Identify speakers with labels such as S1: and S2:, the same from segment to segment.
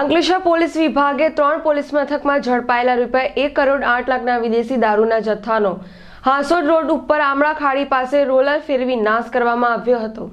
S1: Ankleshwar police વિભાગે ત્રણ police મથકમાં ઝડપાયેલા રૂપિયા એક કરોડ આઠ લાખના વિદેશી દારૂના જથ્થાનો હાંસોડ રોડ ઉપર આમળા ખાડી પાસે રોલર ફેરવી નાશ કરવામાં આવ્યો હતો.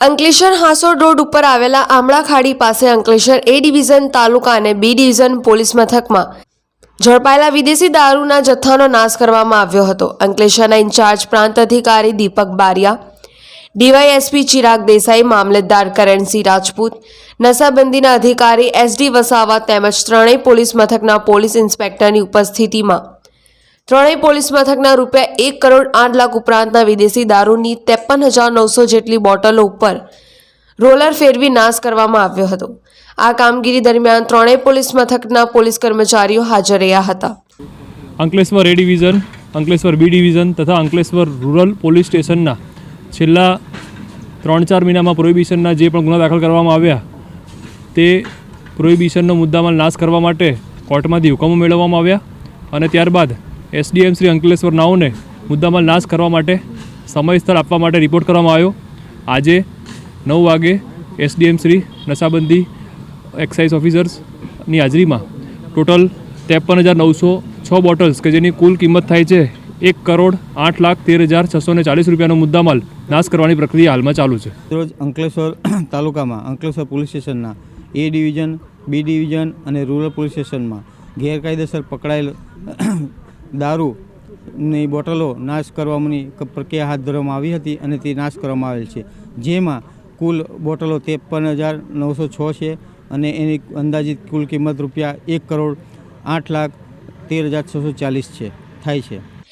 S1: અંકલેશ્વર હાંસોડ રોડ ઉપર આવેલા આમળા ખાડી પાસે અંકલેશ્વર એ ડિવિઝન તાલુકા અને બી ડિવિઝન પોલીસ મથકમાં ઝડપાયેલા વિદેશી દારૂના જથ્થાનો નાશ કરવામાં આવ્યો હતો. અંકલેશ્વરના ઇન્ચાર્જ પ્રાંત અધિકારી દીપક બારિયા ડીવાયએસપી ચિરાગ દેસાઈ, મામલતદાર કરણસિંહ રાજપૂત, નશાબંધીના અધિકારી એસડી વસાવા તેમજ ત્રણેય પોલીસ મથકના પોલીસ ઇન્સ્પેક્ટરની ઉપસ્થિતિમાં. ત્રણેય પોલીસ મથકના રૂપિયા એક કરોડ આઠ લાખ ઉપરાંતના વિદેશી દારૂની ત્રેપન હજાર નવસો જેટલી બોટલો ઉપર રોલર ફેરવી નાશ કરવામાં આવ્યો હતો. આ કામગીરી દરમિયાન ત્રણેય પોલીસ મથકના પોલીસ કર્મચારીઓ હાજર રહ્યા હતા.
S2: Ankleshwar A division Ankleshwar B division તથા અંકલેશ્વર રૂરલ પોલીસ સ્ટેશનના છેલ્લા ત્રણ ચાર મહિનામાં પ્રોહિબિશનના જે પણ ગુના દાખલ કરવામાં આવ્યા, તે પ્રોહિબિશનનો મુદ્દામાં નાશ કરવા માટે કોર્ટમાંથી હુકમો મેળવવામાં આવ્યા અને ત્યારબાદ એસડીએમ શ્રી અંકલેશ્વર નાઓને મુદ્દામાં નાશ કરવા માટે સમય સ્થળ આપવા માટે રિપોર્ટ કરવામાં આવ્યો. આજે નવ વાગે એસડીએમ શ્રી નશાબંધી એક્સાઇઝ ઓફિસર્સની હાજરીમાં ટોટલ ત્રેપન હજાર નવસો છ બોટલ્સ કે જેની કુલ કિંમત થાય છે એક કરોડ આઠ લાખ તેર હજાર છસો ને ચાલીસ રૂપિયાનો મુદ્દામાલ નાશ કરવાની પ્રક્રિયા હાલમાં ચાલુ છે.
S3: રોજ અંકલેશ્વર તાલુકામાં, અંકલેશ્વર પોલીસ સ્ટેશનના, એ ડિવિઝન, બી ડિવિઝન અને રૂરલ પોલીસ સ્ટેશનમાં ગેરકાયદેસર પકડાયેલ દારૂની બોટલો નાશ કરવાની પ્રક્રિયા હાથ ધરવામાં આવી હતી અને તે નાશ કરવામાં આવેલ છે. જેમાં કુલ બોટલો ત્રેપન હજાર નવસો છ છે અને એની અંદાજિત કુલ કિંમત રૂપિયા એક કરોડ આઠ લાખ તેર હજાર છસો ચાલીસ છે, થાય છે.